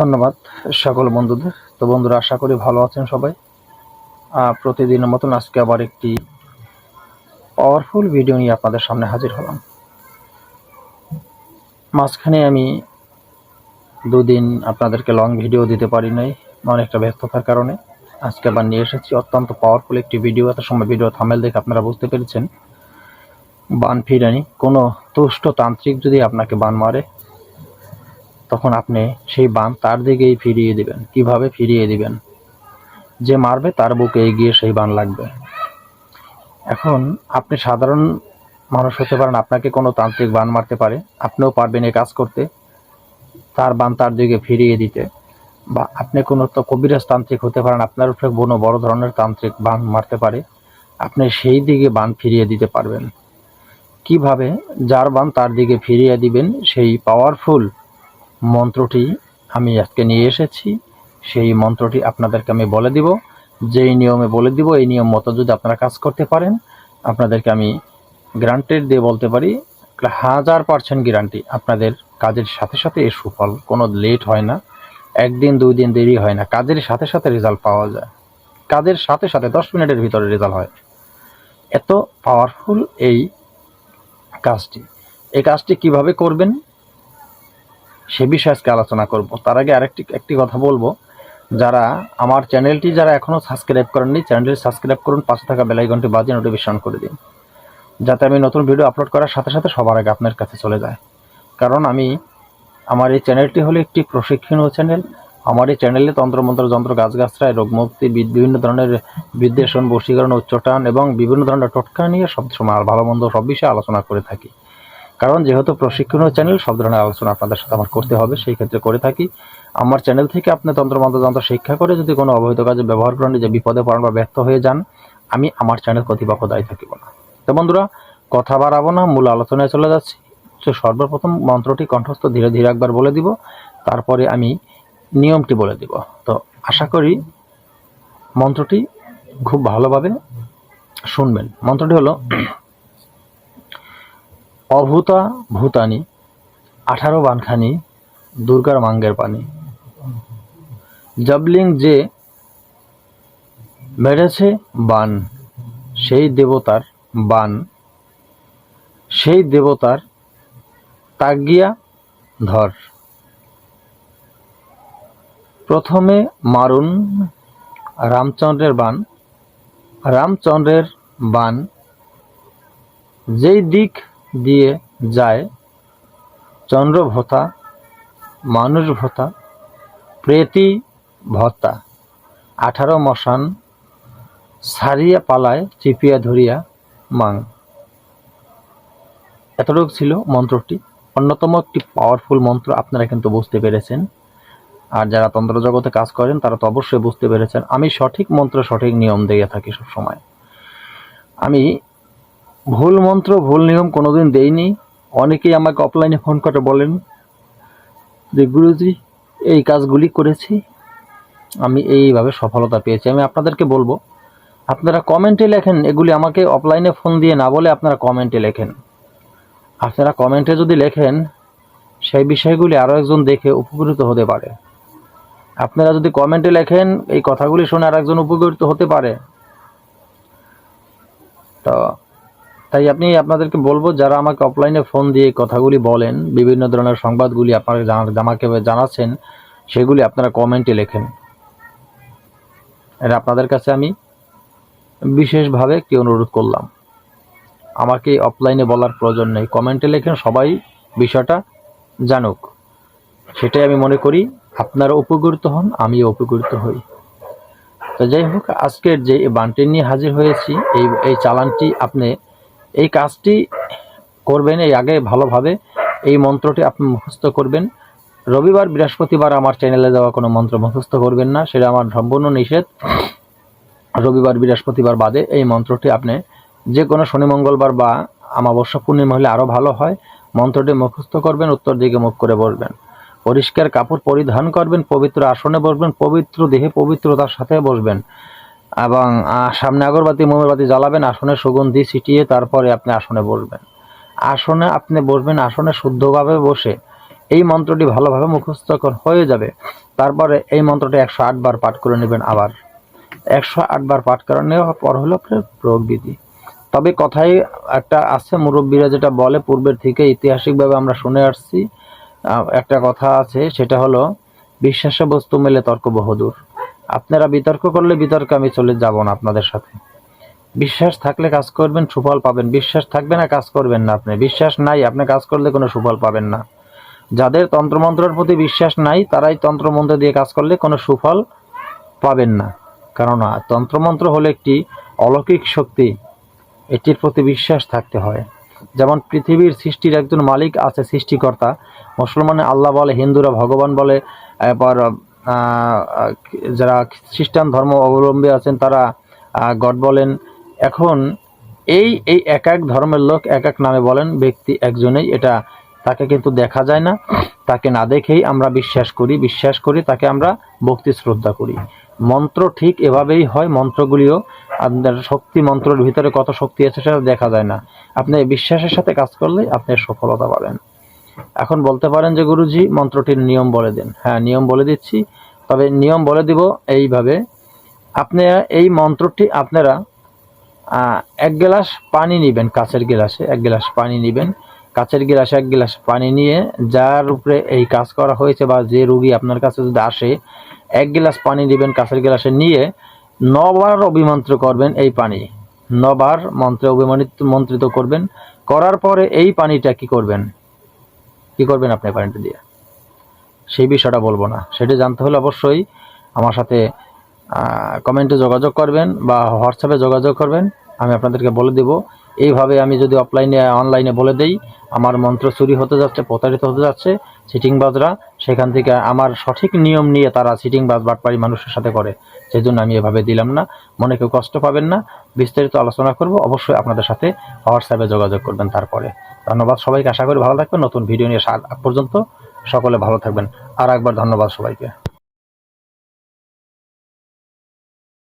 ধন্যবাদ সকল বন্ধুদের। তো বন্ধুরা, আশা করি ভালো আছেন সবাই। প্রতিদিনের মতন আজকে আবার একটি পাওয়ারফুল ভিডিও নিয়ে আপনাদের সামনে হাজির হলাম। মাঝখানে আমি দুদিন আপনাদেরকে লং ভিডিও দিতে পারি নাই, অনেকটা ব্যস্ততার কারণে। আজকে আবার নিয়ে এসেছি অত্যন্ত পাওয়ারফুল একটি ভিডিও এত সময় ভিডিও থামেল দেখে আপনারা বুঝতে পেরেছেন। বান ফিরানি, কোনো তুষ্ট তান্ত্রিক যদি আপনাকে বান মারে তখন আপনি সেই বান তার দিকেই ফিরিয়ে দিবেন। কীভাবে ফিরিয়ে দিবেন? যে মারবে তার বুকে এগিয়ে সেই বান লাগবে। এখন আপনি সাধারণ মানুষ হতে পারেন, আপনাকে কোনো তান্ত্রিক বান মারতে পারে, আপনিও পারবেন এই কাজ করতে। তার বান তার দিকে ফিরিয়ে দিতে। বা আপনি কোনো তো কবিরাজ তান্ত্রিক হতে পারেন, আপনার উপরে কোনো বড় ধরনের তান্ত্রিক বান মারতে পারে, আপনি সেই দিকে বান ফিরিয়ে দিতে পারবেন। কীভাবে? যার বান তার দিকে ফিরিয়ে দিবেন, সেই পাওয়ারফুল মন্ত্রটি আমি আজকে নিয়ে এসেছি। সেই মন্ত্রটি আপনাদেরকে আমি বলে দিব। যেই নিয়মে বলে দিব, এই নিয়ম মতো যদি আপনারা কাজ করতে পারেন, আপনাদেরকে আমি গ্রান্টেড দিয়ে বলতে পারি, হাজার পার্সেন্ট গ্যারান্টি আপনাদের কাজের সাথে সাথে এর সুফল। কোনো লেট হয় না, একদিন, দুই দিন দেরি হয় না, কাজের সাথে সাথে রেজাল্ট পাওয়া যায়। কাজের সাথে সাথে দশ মিনিটের ভিতরে রেজাল্ট হয়। এত পাওয়ারফুল এই কাজটি। এই কাজটি কীভাবে করবেন? সে বিষয়ে আজকে আলোচনা করব। তার আগে আরেকটি, একটি কথা বলব। যারা আমার চ্যানেলটি যারা এখনও সাবস্ক্রাইব করেননি, চ্যানেলটি সাবস্ক্রাইব করুন, পাশে থাকা বেলাইকনটি বাজিয়ে নোটিফিকেশন করে দিন। যাতে আমি নতুন ভিডিও আপলোড করার সাথে সাথে সবার আগে আপনার কাছে চলে যায়। কারণ আমি, আমার এই চ্যানেলটি হলো একটি প্রশিক্ষণীয় চ্যানেল। আমার এই চ্যানেলে তন্ত্রমন্ত্র, যন্ত্র গাছগাছরায় রোগমুক্তি বিভিন্ন ধরনের বিদ্বেষণ বশীকরণ, উচ্চটান এবং বিভিন্ন ধরনের টোটকা নিয়ে সব সময় ভালো মন্দ সব বিষয়ে আলোচনা করে থাকি। কারণ যেহেতু প্রশিক্ষণীয় চ্যানেল, সব ধরনের আলোচনা আপনাদের সাথে আমার করতে হবে, সেই ক্ষেত্রে করে থাকি। আমার চ্যানেল থেকে আপনি তন্ত্রমন্ত্র যন্ত্র শিক্ষা করে যদি কোনো অবৈধ কাজে ব্যবহার করেন, যে বিপদে পড়েন বা ব্যর্থ হয়ে যান, আমি আমার চ্যানেল কর্তৃপক্ষ দায়ী থাকিব না। তো বন্ধুরা, কথা বাড়াবো না, মূল আলোচনায় চলে যাচ্ছি। তো সর্বপ্রথম মন্ত্রটি কণ্ঠস্থ ধীরে ধীরে একবার বলে দিব, তারপরে আমি নিয়মটি বলে দিব। তো আশা করি মন্ত্রটি খুব ভালোভাবে শুনবেন। মন্ত্রটি হলো অভূতা ভূতানি, আঠারো বানখানি, দুর্গার মাঙ্গের পানি। জবলিং যে মেরেছে বান, সেই দেবতার বান, সেই দেবতার তাগিয়া ধর। প্রথমে মারুন রামচন্দ্রের বান রামচন্দ্রের বান, যেই দিক দিয়ে যায়। চন্দ্র ভোতা মানুষ ভোতা প্রেতি ভত্তা আঠারো মশান সারিয়া পালায়, চিপিয়া ধরিয়া মাং। এতটুকু ছিল মন্ত্রটি। অন্যতম একটি পাওয়ারফুল মন্ত্র, আপনারা কিন্তু বুঝতে পেরেছেন। আর যারা তন্ত্র জগতে কাজ করেন, তারা তো অবশ্যই বুঝতে পেরেছেন। আমি সঠিক মন্ত্র, সঠিক নিয়ম দিয়ে থাকি সব সময় আমি ভুল মন্ত্র, ভুল নিয়ম কোনোদিন দেইনি। অনেকেই আমাকে অফলাইনে ফোন করে বলেন যে, গুরুজি, এই কাজগুলি করেছি। আমি এইভাবে সফলতা পেয়েছি। আমি আপনাদেরকে বলব, আপনারা কমেন্টে লেখেন, এগুলি আমাকে অফলাইনে ফোন দিয়ে না বলে আপনারা কমেন্টে লেখেন। আপনারা কমেন্টে যদি লেখেন, সেই বিষয়গুলি আরও একজন দেখে উপকৃত হতে পারে। আপনারা যদি কমেন্টে লেখেন, এই কথাগুলি শুনে আর একজন উপকৃত হতে পারে। তো তাই আপনি আপনাদেরকে বলব, যারা আমাকে অফলাইনে ফোন দিয়ে কথাগুলি বলেন, বিভিন্ন ধরনের সংবাদগুলি আপনারা আমাকে জানাচ্ছেন, সেগুলি আপনারা কমেন্টে লেখেন। এটা আপনাদের কাছে আমি বিশেষভাবে একটি অনুরোধ করলাম। আমাকে অফলাইনে বলার প্রয়োজন নেই। কমেন্টে লেখেন, সবাই বিষয়টা জানুক। সেটাই আমি মনে করি, আপনারা উপকৃত হন, আমিও উপকৃত হই। তো যাই হোক, আজকের যে বানটি নিয়ে হাজির হয়েছি, এই এই চালানটি আপনি এই কাজটি করবেন, এই আগে ভালোভাবে এই মন্ত্রটি আপনি মুখস্থ করবেন। রবিবার, বৃহস্পতিবার আমার চ্যানেলে দেওয়া কোনো মন্ত্র মুখস্থ করবেন না, সেটা আমার সম্পূর্ণ নিষেধ। রবিবার, বৃহস্পতিবার বাদে এই মন্ত্রটি আপনি যে কোনো শনি, মঙ্গলবার বা আমাবস্যা পূর্ণিমা হলে আরও ভালো হয়। মন্ত্রটি মুখস্থ করবেন, উত্তর দিকে মুখ করে বসবেন পরিষ্কার কাপড় পরিধান করবেন, পবিত্র আসনে বসবেন, পবিত্র দেহে পবিত্রতার সাথে বসবেন। এবং সামনে আগরবাতি, মোমবাতি জ্বালাবেন, আসনে সুগন্ধি ছিটিয়ে তারপরে আপনি আসনে বসবেন। আসনে আপনি বসবেন, আসনে শুদ্ধভাবে বসে। এই মন্ত্রটি ভালোভাবে মুখস্থ হয়ে যাবে। তারপরে এই মন্ত্রটি একশো আট বার পাঠ করে নেবেন আবার। একশো আট বার পাঠ করে নেওয়ার পর হলো আপনার প্রয়োগ বিধি তবে কথাই একটা আছে, মুরব্বীরা যেটা বলে, পূর্বের থেকে ঐতিহাসিকভাবে আমরা শুনে আসছি। একটা কথা আছে, সেটা হলো বিশ্বাসে বস্তু মেলে তর্ক বহুদূর। আপনারা বিতর্ক করলে বিতর্কে আমি চলে যাব না আপনাদের সাথে। বিশ্বাস থাকলে কাজ করবেন সুফল পাবেন। বিশ্বাস থাকবে না কাজ করবেন না আপনি। বিশ্বাস নাই আপনি কাজ করলে কোনো সুফল পাবেন না। যাদের তন্ত্রমন্ত্রের প্রতি বিশ্বাস নাই তারাই তন্ত্রমন্ত্র দিয়ে কাজ করলে কোনো সুফল পাবেন না। কারণ তন্ত্রমন্ত্র হলো একটি অলৌকিক শক্তি। এটির প্রতি বিশ্বাস থাকতে হয়। যেমন পৃথিবীর সৃষ্টির একজন মালিক আছে সৃষ্টিকর্তা। মুসলমানে আল্লাহ বলে হিন্দুরা ভগবান বলে আহ, যারা খ্রিস্টান ধর্ম অবলম্বী আছেন, তারা গড বলেন, এখন এই এই এক এক ধর্মের লোক এক এক নামে বলেন, ব্যক্তি একজনেই এটা তাকে কিন্তু দেখা যায় না, তাকে না দেখেই আমরা বিশ্বাস করি বিশ্বাস করি তাকে আমরা ভক্তি শ্রদ্ধা করি। মন্ত্র ঠিক এভাবেই হয়, মন্ত্রগুলিও, আপনার শক্তি মন্ত্রের ভিতরে কত শক্তি আছে সেটা দেখা যায় না। আপনি বিশ্বাসের সাথে কাজ করলে আপনি সফলতা পাবেন। এখন বলতে পারেন যে গুরুজি, মন্ত্রটির নিয়ম বলে দিন। হ্যাঁ নিয়ম বলে দিচ্ছি। তবে নিয়ম বলে দিব এইভাবে, আপনি এই মন্ত্রটি আপনারা এক গ্লাস পানি নেবেন কাচের গ্লাসে, এক গ্লাস পানি নেবেন। কাচের গ্লাসে এক গ্লাস পানি নিয়ে যার উপরে এই কাজ করা হয়েছে বা যে রুগী আপনার কাছে যদি আসে, এক গ্লাস পানি নেবেন কাচের গ্লাসে নিয়ে নবার অভিমন্ত্র করবেন এই পানি। নবার মন্ত্রে অভিমানিত মন্ত্রিত করবেন। করার পরে এই পানিটা কি করবেন? কি করবেন আপনি কারেন্ট দিয়ে? সেই বিষয়টা বলব না। সেটা জানতে হলে অবশ্যই আমার সাথে কমেন্টে যোগাযোগ করবেন বা হোয়াটসঅ্যাপে যোগাযোগ করবেন। আমি আপনাদেরকে বলে দেব। এইভাবে আমি যদি অফলাইনে অনলাইনে বলে দেই, আমার মন্ত্র চুরি হতে যাচ্ছে, প্রতারিত হতে যাচ্ছে সিটিংবাজরা সেখান থেকে আমার সঠিক নিয়ম নিয়ে তারা সিটিং বা বাটপাড়ি মানুষের সাথে করে। সেই জন্য আমি এভাবে দিলাম না। মনে কেউ কষ্ট পাবেন না। বিস্তারিত আলোচনা করব। অবশ্যই আপনাদের সাথে হোয়াটসঅ্যাপে যোগাযোগ করবেন তারপরে। ধন্যবাদ সবাইকে। আশা করি ভালো থাকবেন। নতুন ভিডিও নিয়ে পর্যন্ত সকলে ভালো থাকবেন। আর একবার ধন্যবাদ সবাইকে।